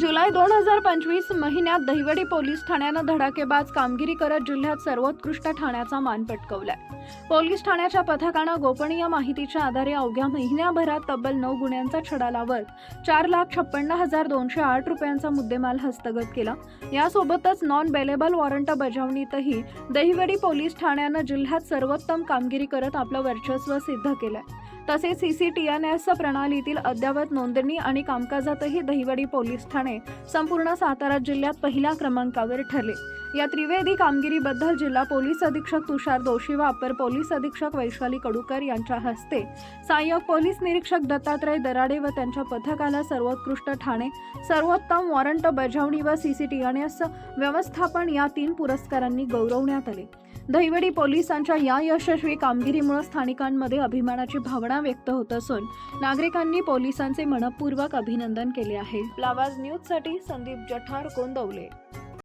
जुलै दोन हजार पंचवीस महिन्यात दहिवडी पोलीस ठाण्यानं धडाकेबाज कामगिरी करत जिल्ह्यात सर्वोत्कृष्ट ठाण्याचा मान पटकवलाय. पोलीस ठाण्याच्या पथकानं गोपनीय माहितीच्या आधारे अवघ्या महिन्याभरात तब्बल नऊ गुन्ह्यांचा छडा लावत चार लाख छप्पन्न हजार दोनशे आठ रुपयांचा मुद्देमाल हस्तगत केला. यासोबतच नॉन बेलेबल वॉरंट बजावणीतही दहिवडी पोलीस ठाण्यानं जिल्ह्यात सर्वोत्तम कामगिरी करत आपलं वर्चस्व सिद्ध केलंय. तसेच C C T N S प्रणालीतील अद्ययावत नोंदणी आणि कामकाजातही दहिवडी पोलीस ठाणे संपूर्ण सातारा जिल्ह्यात पहिल्या क्रमांकावर ठरले. या त्रिवेदी कामगिरीबद्दल जिल्हा पोलीस अधीक्षक तुषार दोशी व अपर पोलीस अधीक्षक वैशाली कडूकर यांच्या हस्ते सहाय्यक पोलीस निरीक्षक दत्तात्रय दराडे व त्यांच्या पथकाला सर्वोत्कृष्ट ठाणे सर्वोत्तम वॉरंट बजावणी व सीसीटीएनएस व्यवस्थापन या तीन पुरस्कारांनी गौरवण्यात आले. दहिवडी पोलिसांच्या या यशस्वी कामगिरीमुळे स्थानिकांमध्ये अभिमानाची भावना व्यक्त होत असून नागरिकांनी पोलिसांचे मनपूर्वक अभिनंदन केले आहे. लावाज न्यूजसाठी संदीप जठार गोंदवले